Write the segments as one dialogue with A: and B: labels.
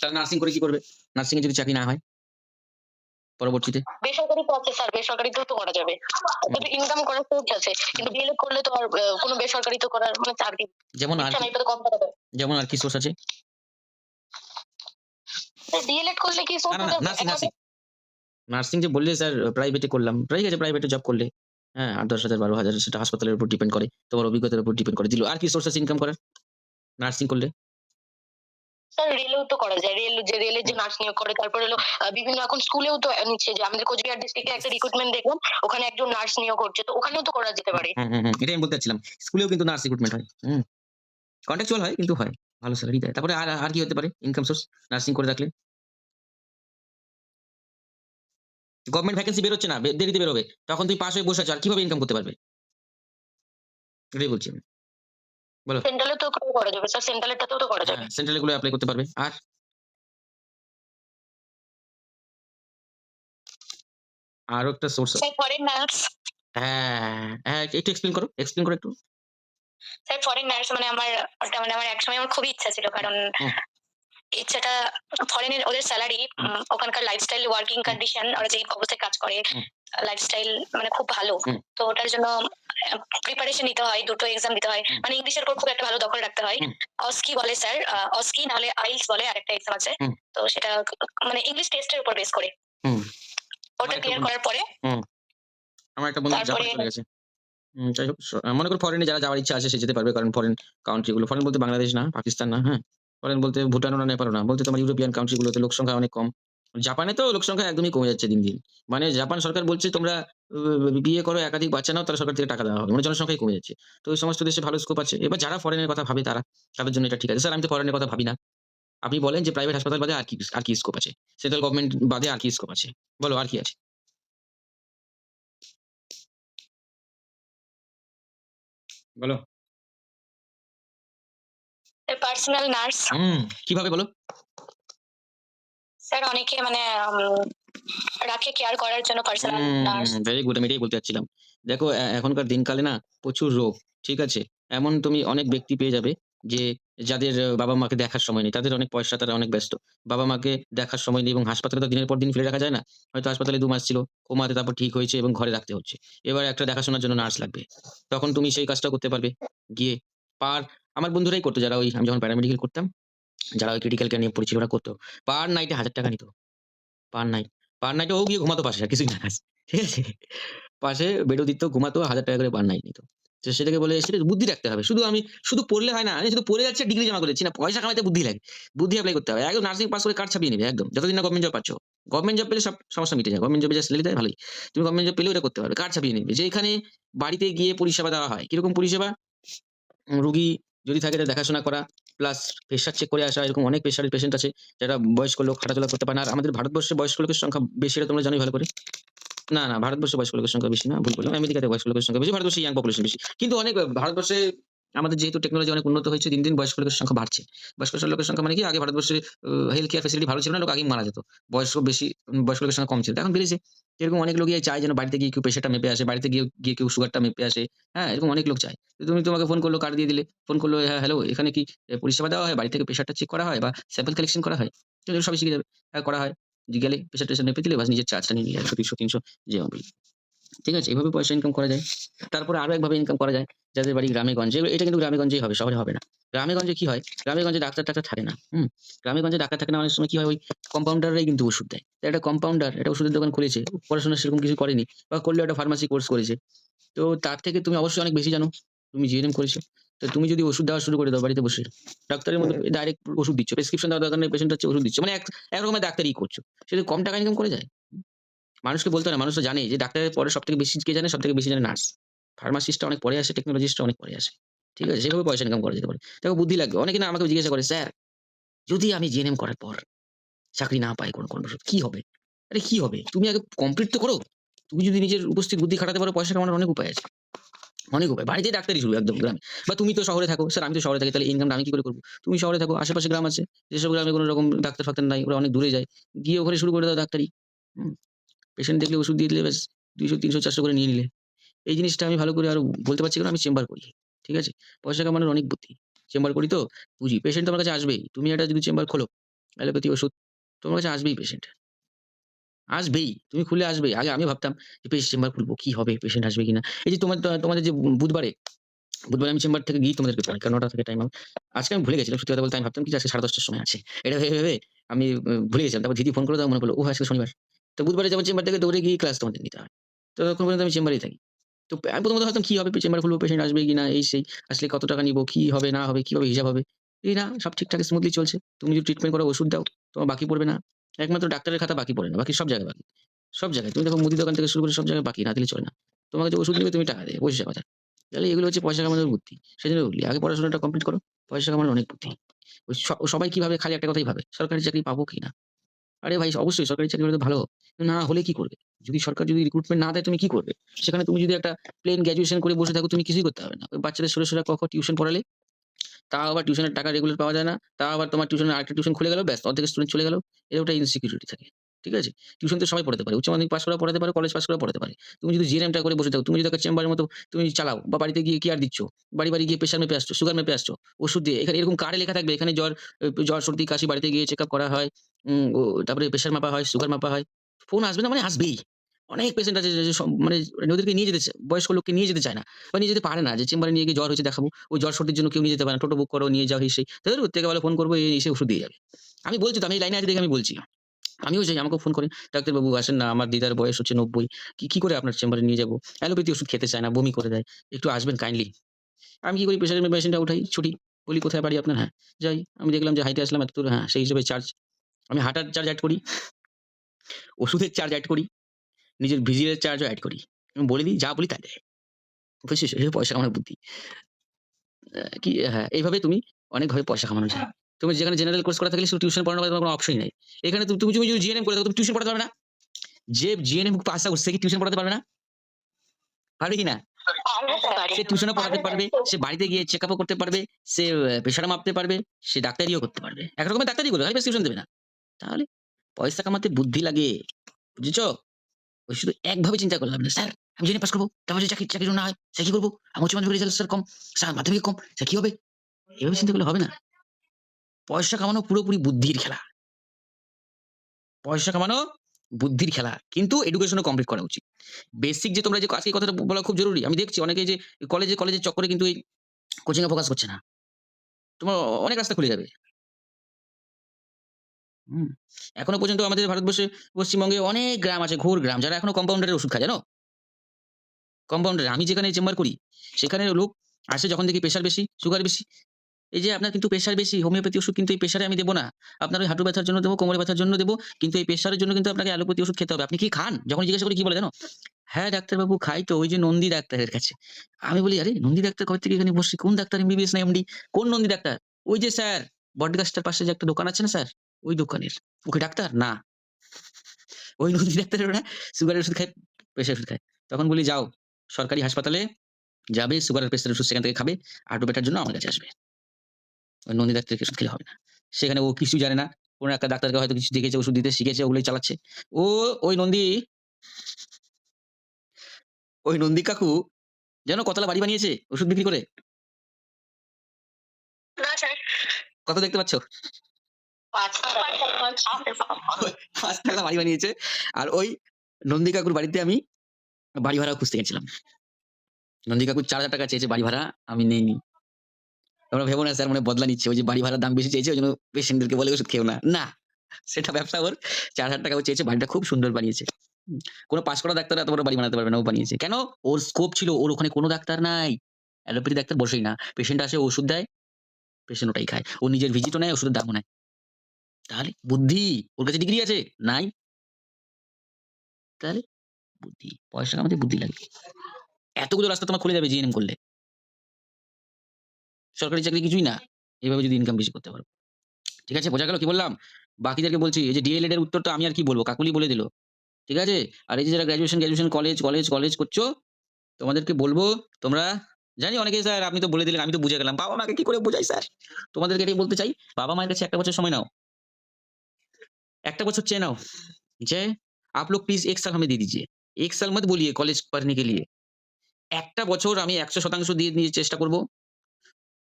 A: তাহলে নার্সিং করে কি করবে? নার্সিং এ যদি চাকরি না হয়? পরবর্তীতে?
B: বেসরকারি তো আছে স্যার বেসরকারিতেও তো করা যাবে। তবে ইনকাম করার সোর্স আছে কিন্তু ডিএলএড করলে তো আর কোনো বেসরকারি তো করার মানে চাকরি
A: যেমন আর যেমন আর কি সোর্স আছে?
B: ডিএলএড করলে কি সোর্স
A: না না নার্সিং নার্সিং নার্সিং যে বললে স্যার প্রাইভেটে করলাম। ঠিক আছে প্রাইভেটে জব করলে হ্যাঁ আট দশ হাজার বারো হাজার সেটা হাসপাতালের উপর ডিপেন্ড করে। তোমার অভিজ্ঞতার উপর ডিপেন্ড করে। দিল। আর কি সোর্স আছে ইনকাম করার? নার্সিং করলে?
B: স্যার রেলেও তো করা যায়। রেল যে রেলের যে নার্স নিয়োগ করে তারপরে হলো বিভিন্ন এখন স্কুলেও তো নিচ্ছে যে আমাদের কোচবিহার ডিস্ট্রিক্টে একটা রিক্রুটমেন্ট দেখলাম ওখানে একজন নার্স নিয়োগ করছে। তো ওখানেও তো করা যেতে পারে।
A: এটাই আমি বলতে চাচ্ছিলাম। স্কুলেও কিন্তু নার্স রিক্রুটমেন্ট হয়। কন্ট্রাকচুয়াল হয় কিন্তু হয়। ভালো স্যালারি দেয়। তারপরে আর আর কি হতে পারে? ইনকাম সোর্স নার্সিং করে রাখলে? গভর্নমেন্ট ভ্যাকেন্সি বেরোচ্ছে না দেরিতে বেরোবে। তখন তুই পাশ হয়ে বসে আছো আর কীভাবে ইনকাম করতে পারবে? এটাই বলছি আমি।
B: সেন্ট্রালে তো করা যাবে স্যার সেন্ট্রালেরটাতেও তো করা যাবে।
A: সেন্ট্রালগুলো অ্যাপ্লাই করতে পারবে। আর? আরও একটা সোর্স
B: স্যার ফরেন নার্স
A: হ্যাঁ হ্যাঁ একটু এক্সপ্লেন করো এক্সপ্লেন করো একটু।
B: স্যার ফরেন নার্স মানে আমার ওটা মানে আমার একসময় আমার খুবই ইচ্ছা ছিল কারণ
A: হুম।
B: ইচ্ছাটা ফরেনের ওদের স্যালারি ওখানকার লাইফস্টাইল ওয়ার্কিং কন্ডিশন ওরা যে অবস্থায় কাজ করে লাইফস্টাইল মানে খুব ভালো। তো ওটার জন্য প্রিপারেশন নিতে হয় দুটো এক্সাম দিতে হয়। মানে ইংলিশের উপর খুব একটা ভালো দখল রাখতে হয়। অস্কি বলে স্যার অস্কি নাহলে আইলস বলে আরেকটা এক্সাম আছে। তো সেটা মানে ইংলিশ টেস্টের উপর বেস করে। ওটা ক্লিয়ার করার পরে
A: আমার একটা বন্ধু জাপান চলে গেছে যাই হোক মনে করো ফরেনে যারা যাওয়ার ইচ্ছা আছে সে যেতে পারবে। কারণ ফরেন কান্ট্রি গুলো ফরেন বলতে বাংলাদেশ না পাকিস্তান না হ্যাঁ? ফরেন বলতে ভুটানও না নেপালও না। বলতে তোমার ইউরোপিয়ান কান্ট্রি গুলোতে লোক সংখ্যা অনেক কম। জাপানে তো লোক সংখ্যা একদমই কমে যাচ্ছে দিন দিন। মানে জাপান সরকার বলছে তোমরা বিয়ে করো একাধিক বাচ্চা নাও তারা সরকার থেকে টাকা দেওয়া হবে। মানে জনসংখ্যাই কমে যাচ্ছে। তো ওই সমস্ত দেশে ভালো স্কোপ আছে। এবার যারা ফরেনের কথা ভাবে তারা তাদের জন্য এটা ঠিক আছে। স্যার আমি তো ফরেনের কথা ভাবি না। আপনি বলেন যে প্রাইভেট হাসপাতাল বাদে আর কি আর কি স্কোপ আছে? সেন্ট্রাল গভর্নমেন্ট বাদে আর কি স্কোপ আছে? বলো আর কি আছে? বলো।
B: পার্সোনাল নার্স
A: হুম কীভাবে বলো?
B: স্যার অনেকে মানে রাখে কেয়ার করার জন্য পার্সোনাল নার্স
A: ভেরি গুড আমি এটাই বলতে চাচ্ছিলাম। দেখো এখনকার দিনকালে না প্রচুর রোগ ঠিক আছে? এমন তুমি অনেক ব্যক্তি পেয়ে যাবে যে যাদের বাবা মাকে দেখার সময় নেই তাদের অনেক পয়সা তারা অনেক ব্যস্ত। বাবা মাকে দেখার সময় নেই এবং হাসপাতালে তো দিনের পর দিন ফেলে রাখা যায় না। হয়তো হাসপাতালে দু মাস ছিল কোমাতে তারপর ঠিক হয়েছে এবং ঘরে রাখতে হচ্ছে। এবার একটা দেখাশোনার জন্য নার্স লাগবে। তখন তুমি সেই কাজটা করতে পারবে। গিয়ে পার আমার বন্ধুরাই করতো যারা ওই আমি যখন প্যারামেডিক্যাল করতাম যারা ওই ক্রিটিক্যাল কেয়ার নিয়ে পড়েছিল ওরা করতো। পার নাইটে হাজার টাকা নিত। পার নাইট পার নাইটে ও গিয়ে ঘুমাতো পাশে কিছুই না। ঠিক আছে? পাশে বেডও দিত ঘুমাতো, হাজার টাকা করে পার নাইট নিত। তো সেটাকে বলে, সেটা বুদ্ধি রাখতে হবে। শুধু আমি, শুধু পড়লে হয় না, আমি শুধু পড়ে যাচ্ছে ডিগ্রি জমা করেছি না। পয়সা কামাইতে বুদ্ধি লাগে। বুদ্ধি অ্যাপ্লাই করতে হবে। একদম নার্সিং পাস করে কার্ড ছাপিয়ে নেবে, একদম। যতদিন না গভর্নমেন্ট জব পাচ্ছ। গভর্নমেন্ট জব পেলে সব সমস্যা মিটে যায়। গভর্নমেন্ট জবে যা দেয়, ভালোই। তুমি গভর্নমেন্ট জব পেলে ওটা করতে পারবে কার্ড ছাপিয়ে নেবে। যে এখানে বাড়িতে গিয়ে পরিষেবা দেওয়া হয়, কীরকম পরিষেবা? রুগী যদি থাকে, তার দেখাশোনা করা। প্লাস প্রেশার চেক করে আসা, এরকম অনেক প্রেশারের পেশেন্ট আছে, যারা বয়স্ক লোক হাঁটাচলা করতে পারে না। আর আমাদের ভারতবর্ষে বয়স্ক লোকের সংখ্যা বেশি, এটা তোমরা জানোই ভালো করে। না না ভারতবর্ষে বয়স্ক লোকের সংখ্যা বেশি না, ভুল বললাম আমেরিকাতে বয়স্ক লোকের সংখ্যা বেশি, ভারতবর্ষে ইয়াং পপুলেশন বেশি। কিন্তু অনেক ভারতবর্ষে আমাদের যেহেতু টেকনোলজি অনেক উন্নত হয়েছে, দিন দিন বয়স্ক লোকের সংখ্যা বাড়ছে। বয়স্ক লোকের সংখ্যা মানে কি? আগে ভারতবর্ষে হেলথ কেয়ার ফেসিলিটি ভালো ছিল না, লোক আগেই মারা যেত। বয়স্ক বেশি বয়স্ক লোকের সংখ্যা কম ছিল। এখন বেড়েছে। এরকম অনেক লোকই চায় যেন বাড়িতে গিয়ে কেউ প্রেশারটা মেপে আসে, বাড়িতে গিয়ে গিয়ে কেউ সুগারটা মেপে আসে। হ্যাঁ এরকম অনেক লোক চায়। তুমি তোমাকে ফোন করল কার্ড দিয়ে দিলে। ফোন করল হ্যাঁ হ্যালো এখানে কি পরিষেবা দেওয়া হয়? বাড়ি থেকে প্রেশারটা চেক করা হয় বা স্যাম্পল কালেকশন করা হয়? সবই শিখে যাবে। হ্যাঁ করা হয়। গেলে প্রেশার টেশার মেপে দিলে বাস নিজের চার্জটা নিয়ে নিলে একশো তিনশো, যে ঠিক আছে? এইভাবে পয়সা ইনকাম করা যায়। তারপরে আরও একভাবে ইনকাম করা যায় যাদের বাড়ি গ্রামে গঞ্জে এটা কিন্তু গ্রামে গঞ্জেই হবে শহরে হবে না। গ্রামে গঞ্জে কি হয়? গ্রামে গঞ্জে ডাক্তার টাক্তার থাকে না হুম? গ্রামে গঞ্জে ডাক্তার থাকে না অনেক সময় কি হয়? ওই কম্পাউন্ডাররাই কিন্তু ওষুধ দেয়। একটা কম্পাউন্ডার একটা ওষুধের দোকান খুলেছে পড়াশোনা সেরকম কিছু করেনি বা করলে একটা ফার্মাসি কোর্স করেছে। তো তার থেকে তুমি অবশ্যই অনেক বেশি জানো তুমি জিএনএম করেছ। তো তুমি যদি ওষুধ দেওয়া শুরু করে দাও বাড়িতে বসে ডাক্তারের মধ্যে ডাইরেক্ট ওষুধ দিচ্ছ প্রেসক্রিপশন দেওয়ার দরকার নেই পেশেন্ট হচ্ছে ওষুধ দিচ্ছ। মানে এক একরকমের ডাক্তারই করছ। সেটা কম টাকা ইনকাম করে যায় মানুষকে বলতে হয় না মানুষ তো জানে যে ডাক্তারের পরে সব থেকে বেশি কে জানে সব থেকে বেশি জানে নার্স। ফার্মাসিস্টটা অনেক পরে আসে টেকনোলজিস্টটা অনেক পরে আসে। ঠিক আছে? সেভাবে পয়সা ইনকাম করা যেতে পারে। দেখো, বুদ্ধি লাগবে। অনেকে না আমাকে জিজ্ঞাসা করে, স্যার, যদি আমি জিএনএম করার পর চাকরি না পাই কোন কোন কি হবে? আরে, কি হবে? তুমি আগে কমপ্লিট তো করো। তুমি যদি নিজের উপস্থিত বুদ্ধি খাটাতে পারো, পয়সা কামানোর অনেক উপায় আছে। অনেক উপায়। বাড়িতে ডাক্তারি শুরু, একদম গ্রামে। বা তুমি তো শহরে থাকো। স্যার, আমি তো শহরে থাকি, তাহলে ইনকামটা আমি কি করে করব? তুমি শহরে থাকো, আশেপাশে গ্রাম আছে। যেসব গ্রামে কোনো রকম ডাক্তার ফাক্তার নাই, ওরা অনেক দূরে যায়। গিয়ে ওখানে শুরু করে দাও ডাক্তারি। পেশেন্ট দেখলে ওষুধ দিয়ে দিলে ব্যাস দুইশো তিনশো চারশো করে নিয়ে নিলে এই জিনিসটা আমি ভালো করে আরও বলতে পারছি কারণ আমি চেম্বার করি ঠিক আছে পয়সা কামানোর অনেক বুদ্ধি চেম্বার করি তো বুঝি পেশেন্ট তোমার কাছে আসবেই তুমি একটা যদি চেম্বার খোলো অ্যালোপ্যাথি ওষুধ তোমার কাছে আসবেই পেশেন্ট। আসবেই। তুমি খুলে আসবেই। আগে আমিও ভাবতাম যে বেশ চেম্বার খুলবো। কি হবে? পেশেন্ট আসবে কিনা? এই যে তোমার তোমাদের যে বুধবারে, বুধবারে আমি চেম্বার থেকে গিয়ে তোমাদেরকে পাই। কারণ ৯টা থেকে টাইম। আজকে আমি ভুলে গেছিলাম। সত্যি কথা বলতে আমি ভাবতাম কি আজকে 10:30 টার সময় আছে। এটা ভেবে, ভেবে আমি ভুলে গেছিলাম। তারপর দিদি ফোন করে তারপর মনে পড়ল, ও আজকে শনিবার। তো বুধবারে যাব চেম্বার থেকে দৌড়ে গিয়ে ক্লাস তোমাদের নিতে হয়। তো ততক্ষণ পর্যন্ত আমি চেম্বারেই থাকি। তো আমি প্রথমত ভাবতাম কি হবে? চেম্বার খুলবো, পেশেন্ট আসবে কিনা? এই সেই। আসলে কত টাকা নিবো? কি হবে না হবে? কীভাবে হিসাব হবে? এই না সব ঠিকঠাক স্মুথলি চলছে। তুমি যদি ট্রিটমেন্ট করো, ওষুধ দাও, তোমার বাকি পড়বে না। একমাত্র ডাক্তারের খাতা বাকি পড়ে না। বাকি সব জায়গায় বাকি। সব জায়গায়। তুমি দেখো মুদি দোকান থেকে শুরু করে সব জায়গায় বাকি না দিলে চলে না। তোমাকে যে ওষুধ দিবে তুমি টাকা দেবে। বসে কথা। তাহলে এগুলো হচ্ছে পয়সা কামানোর বুদ্ধি। সেই জন্য বলি আগে পড়াশোনাটা কমপ্লিট করো। পয়সা কামানোর অনেক বুদ্ধি। সবাই কি ভাবে খালি একটা কথাই ভাবে। সরকারি চাকরি পাবো কিনা? আরে ভাই অবশ্যই সরকারি চাকরি তো ভালো। না হলে কি করবে? যদি সরকার যদি রিক্রুটমেন্ট না দেয় তুমি কি করবে? সেখানে তুমি যদি একটা প্লেন গ্র্যাজুয়েশন করে বসে থাকো তুমি কিছুই করতে পারবে না। বাচ্চাদের সরে, সরে ক, খ টিউশন পড়ালে, তাও আবার টিউশনের টাকা রেগুলার পাওয়া যায় না। তাও আবার তোমার টিউশনের আরেকটা টিউশন খুলে গেল ব্যাস অর্ধেক স্টুডেন্ট চলে গেল। একটা ইনসিকিউরিটি থাকে। ঠিক আছে? টিউশন তো সবাই পড়াতে পারে। উচ্চ মাধ্যমিক পাস করা পড়াতে পারে, কলেজ পাস করা পড়াতে পারে। তুমি যদি জিএনএমটা করে বসে থাকো, তুমি যদি একটা চেম্বারের মতো তুমি চালাও বা বাড়িতে গিয়ে কেয়ার দিচ্ছ। বাড়ি, বাড়ি গিয়ে প্রেশার মেপে আসছো, সুগার মেপে আসছো। ওষুধ দিয়ে এখানে এরকম কারে লেখা থাকবে এখানে জ্বর, জ্বর, সর্দি, কাশি বাড়িতে গিয়ে চেকআপ করা হয়। তারপরে প্রেশার মাপা হয়, সুগার মাপা হয়। ফোন আসবে না মানে আসবেই। অনেক পেশেন্ট আছে মানে ওদেরকে নিয়ে যেতে বয়স্ক লোককে নিয়ে যেতে চায় না। বা নিয়ে যেতে পারে না যে চেম্বারে নিয়ে গিয়ে জ্বর হয়েছে দেখাবো। ওই জ্বর সর্দির জন্য কেউ নিয়ে যেতে পারে না। টোটো বুক করো, নিয়ে যাও এই। ধুর ওর থেকে ভালো ফোন করব এ এসে ওষুধ দিয়ে যাবে। আমি বলছি তো আমি লাইনে আছি দেখে আমি বলছি। আমিও যাই আমাকে ফোন করে, "ডাক্তারবাবু আসেন না আমার দিদার বয়স হচ্ছে ৯০ কি, কি করে আপনার চেম্বারে নিয়ে যাব? অ্যালোপ্যাথি ওষুধ খেতে চায় না, বমি করে দেয়। একটু আসবেন কাইন্ডলি।" আমি কি করি প্রেশারের মেশিনটা উঠাই, ছুটি। বলি, "কোথায় বাড়ি আপনার?" "হ্যাঁ।" যাই। আমি দেখলাম যে হাঁইটে আসলাম এতদূর হ্যাঁ, সেই হিসেবে চার্জ। আমি হাঁটার চার্জ এড করি। ওষুধের চার্জ এড করি। নিজের ভিজিটের চার্জও এড করি। আমি বলে দিই যা বলি তাই দেয়। বুঝছিস? পয়সা কামানোর বুদ্ধি। কি হ্যাঁ, এইভাবে তুমি অনেকভাবে পয়সা কামানো যায়। তুমি যেখানে জেনারেল কোর্স করা থাকলে শুধু টিউশন তোমার কোনো অপশনই নাই। এখানে তুমি তুমি যদি জিএনএম করে থাকো তুমি টিউশন পড়াতে পারবে না? যে জিএনএম পাস আউট সে কি টিউশন পড়াতে পারবে না? পারবে?
B: পারবে স্যার।
A: সে টিউশনও পড়াতে পারবে, সে বাড়িতে গিয়ে চেকআপও করতে পারবে, সে প্রেশার মাপতে পারবে, সে ডাক্তারিও করতে পারবে। এক রকমের ডাক্তারি করবে, খালি প্রেসক্রিপশন দেবে না। তাহলে পয়সা কামাতে বুদ্ধি লাগে। বুঝেছ? ওই শুধু একভাবে চিন্তা করলে হবে না। স্যার আমি জেনে পাস করব তারপর চাকরি চাকরি না হয়, স্যার কি করব? আমার উচ্চ মাধ্যমিক রেজাল্ট স্যার কম, স্যার মাধ্যমিকে কম, স্যার কি হবে? এভাবে চিন্তা করলে হবে না। পয়সা কামানো পুরোপুরি বুদ্ধির খেলা। পয়সা কামানো বুদ্ধির খেলা। কিন্তু এডুকেশনও কমপ্লিট করা উচিত। বেসিক যে তোমরা যে আজকে কথাটা বলা খুব জরুরি। আমি দেখছি অনেকেই যে কলেজে, কলেজের চক্করে কিন্তু এই কোচিং এ ফোকাস করছে না। তোমার অনেক রাস্তা খুলে যাবে। এখনও পর্যন্ত আমাদের ভারতবর্ষে পশ্চিমবঙ্গে অনেক গ্রাম আছে, ঘোর গ্রাম যারা এখনও কম্পাউন্ডারের ওষুধ খায় জানো? কম্পাউন্ডার আমি যেখানে চেম্বার করি সেখানে লোক আসে যখন দেখি প্রেশার বেশি, সুগার বেশি। এই যে আপনার কিন্তু প্রেশার বেশি, হোমিওপ্যাথি ওষুধ কিন্তু এই প্রেশারে আমি দেবো না। আপনার ওই হাঁটু ব্যথার জন্য দেবো কোমরে ব্যথার জন্য দেবো কিন্তু এই প্রেশারের জন্য কিন্তু আপনাকে অ্যালোপ্যাথি ওষুধ খেতে হবে। আপনি কি খান? যখন জিজ্ঞাসা করি কি বলে জানো? "হ্যাঁ ডাক্তারবাবু খাই তো ওই যে নন্দী ডাক্তারের কাছে।" আমি বলি, "আরে নন্দী ডাক্তার কবে থেকে এখানে বসছে? কোন ডাক্তার এমবিবিএস না এমডি? কোন নন্দী ডাক্তার?" "ওই যে স্যার বটগাছটার পাশে যে একটা দোকান আছে না স্যার? ওই দোকানের।" Okay doctor?" "না।" ওই নন্দী ডাক্তারের ওরা সুগারের ওষুধ খায়, প্রেশার ওষুধ খায়। তখন বলি, "যাও সরকারি হাসপাতালে যাবে, সুগার আর প্রেশারের ওষুধ সেখান থেকে খাবে। ব্যথার জন্য আমার কাছে আসবে।" ওই নন্দী ডাক্তারকে ওষুধ খেলে হবে না। সেখানে ও কিছুই জানে না। কোন একটা ডাক্তারকে হয়তো কিছু দেখেছে ওষুধ দিতে শিখেছে ওগুলোই চালাচ্ছে। ও ওই নন্দী ওই নন্দী কাকু যেন কতলা বাড়ি বানিয়েছে ওষুধ বিক্রি করে? কত দেখতে পাচ্ছ?
B: ৫ তলা।
A: ৫ তলা বাড়ি বানিয়েছে। আর ওই নন্দী কাকুর বাড়িতে আমি বাড়ি ভাড়াও খুঁজতে গেছিলাম। নন্দী কাকু ৳৪,০০০ চেয়েছে বাড়ি ভাড়া, আমি নেইনি। তোমরা ভেবো না স্যার মনে বদলা নিচ্ছে। ওই যে বাড়ি ভাড়ার দাম বেশি চেয়েছে ওইজন্য পেশেন্টদেরকে বলে ওষুধ খেও না। না, সেটা ব্যবসা ওর। ৳৪,০০০ ও চেয়েছে বাড়িটা খুব সুন্দর বানিয়েছে। কোন পাস করা ডাক্তার এত বড় বাড়ি বানাতে পারবে না ও বানিয়েছে। কেন? ওর স্কোপ ছিল ওর ওখানে কোনো ডাক্তার নাই। অ্যালোপ্যাথি ডাক্তার বসেই না। পেশেন্ট আসে ওষুধ দেয়, পেশেন্ট ওটাই খায়। ও নিজের ভিজিটও নেয়, ওষুধের দামও নেয়। তাহলে বুদ্ধি। ওর কাছে ডিগ্রি আছে? নাই। তাহলে বুদ্ধি। পয়সা আমাদের বুদ্ধি লাগে। এতগুলো রাস্তা তোমার খুলে যাবে জিএনএম করলে। সরকারি চাকরি কিছুই না। এইভাবে যদি ইনকাম বেশি করতে পারো। ঠিক আছে? বোঝা গেল কি বললাম? বাকিদেরকে বলছি এই যে ডিএলএড এর উত্তরটা আমি আর কি বলব কাকুলি বলে দিল। ঠিক আছে? আর এই যে যারা graduation graduation college, college, college করছ তোমাদেরকে বলব তোমরা জানি অনেকেই স্যার আপনি তো বলে দিলেন আমি তো বুঝে গেলাম। বাবা-মাকে কি করে বোঝাই স্যার? তোমাদেরকে এটাই বলতে চাই। বাবা-মায়ের কাছে একটা বছর সময় নাও। একটা বছর চেয়ে নাও যে आप लोग प्लीज 1 साल हमें दे दीजिए। 1 साल मत बोलिए कॉलेज पढ़ने के लिए। একটা বছর আমি ১০০% দিয়ে নিয়ে চেষ্টা করব।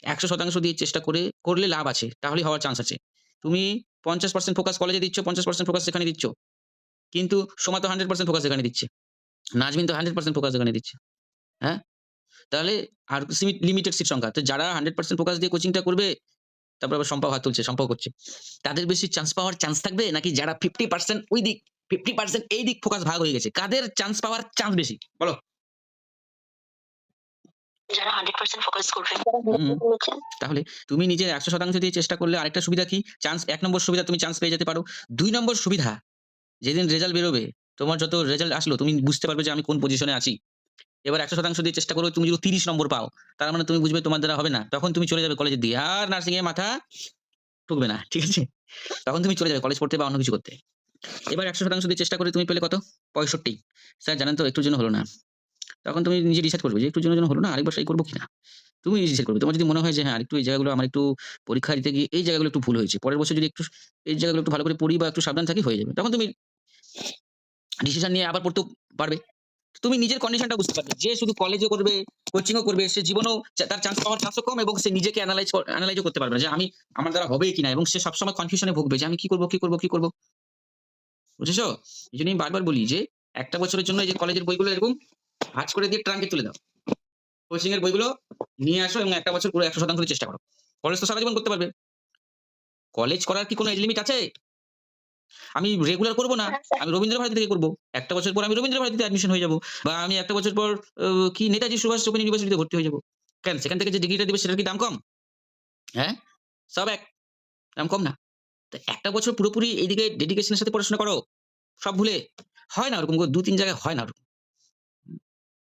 A: ১০০% দিয়ে চেষ্টা করে করলে লাভ আছে। তাহলেই হওয়ার চান্স আছে। তুমি 50% ফোকাস কলেজে দিচ্ছ, 50% ফোকাস সেখানে দিচ্ছ। কিন্তু সোমা তো 100% ফোকাস এখানে দিচ্ছে। নাজমিন তো 100% ফোকাস এখানে দিচ্ছে। হ্যাঁ? তাহলে আর সিমিট লিমিটেড সিট সংখ্যা। তো যারা 100% ফোকাস দিয়ে কোচিংটা করবে, তারপর আবার শম্পাও হাত তুলছে, শম্পাও করছে। তাদের বেশি চান্স পাওয়ার চান্স থাকবে নাকি যারা 50% ওই দিক, 50% এই দিক ফোকাস ভাগ হয়ে গেছে। কাদের চান্স পাওয়ার চান্স বেশি? বলো?
B: যারা 100% ফোকাস করবে।
A: হুম। তাহলে তুমি নিজের 100% দিয়ে চেষ্টা করলে আরেকটা সুবিধা কি? চান্স ১ নম্বর সুবিধা তুমি চান্স পেয়ে যেতে পারো। ২ নম্বর সুবিধা, যেদিন রেজাল্ট বেরোবে, তোমার যত রেজাল্ট আসলো তুমি বুঝতে পারবে যে আমি কোন পজিশনে আছি। এবার 100% দিয়ে চেষ্টা করো তুমি যদি 30 নম্বর পাও, তার মানে তুমি বুঝবে তোমার দ্বারা হবে না। তখন তুমি চলে যাবে কলেজের দিকে। আর নার্সিং এ মাথা ঠুকবে না। ঠিক আছে? তখন তুমি চলে যাবে কলেজ পড়তে বা অন্য কিছু করতে। এবার 100% দিয়ে চেষ্টা করে তুমি পেলে কত? 65 স্যার জানেন তো একটুর জন্য হলো না। তখন তুমি নিজে ডিসাইড করবে যে একটু জন্য হলো না, আরেকবার ট্রাই করব কিনা। তুমি ডিসাইড করবে। তোমার যদি মনে হয় যে হ্যাঁ, আরেকটু এই জায়গাগুলো আমার একটু পরীক্ষা দিতে গিয়ে এই জায়গাগুলো একটু ভুল হয়েছে। পরের বছর যদি একটু এই জায়গাগুলো একটু ভালো করে পড়ি বা একটু সাবধান থাকি হয়ে যাবে। তখন তুমি ডিসিশন নিয়ে আবার পড়তেও পারবে। তুমি নিজের কন্ডিশনটা বুঝতে পারবে। যে শুধু কলেজও করবে, কোচিংও করবে, সে জীবনেও তার চান্স পাওয়ার চান্সও কম এবং সে নিজেকে এনালাইজ ক এনালাইজও করতে পারবে না যে আমি আমার দ্বারা হবে কিনা এবং সে সবসময় কনফিউশনে ভুগবে যে আমি কি করব কি করব কি করব? বুঝেছ? জন্য আমি বারবার বলি যে একটা বছরের জন্য এই যে কলেজের বইগুলো এরকম ভাঁজ করে দিয়ে ট্রাঙ্কে তুলে দাও। কোচিং এর বইগুলো নিয়ে আসো এবং একটা বছর পুরো একশো শতাংশ চেষ্টা করো। কলেজ তো সারা জীবন করতে পারবে। কলেজ করার কি কোনো এজ লিমিট আছে? আমি রেগুলার করব না।
B: হ্যাঁ,
A: আমি রবীন্দ্র ভারতী থেকে করব। একটা বছর পর আমি রবীন্দ্র ভারতীতে অ্যাডমিশন হয়ে যাব বা আমি একটা বছর পর কি নেতাজি সুভাষ ওপেন ইউনিভার্সিটিতে ভর্তি হয়ে যাব কেন সেখান থেকে যে ডিগ্রিটা দেবে সেটার কি দাম কম? হ্যাঁ? সব এক। দাম কম না। তো একটা বছর পুরোপুরি এইদিকে ডেডিকেশনের সাথে পড়াশোনা করো। সব ভুলে। হয় না ওরকম ২-৩ জায়গায় হয় না ওরকম।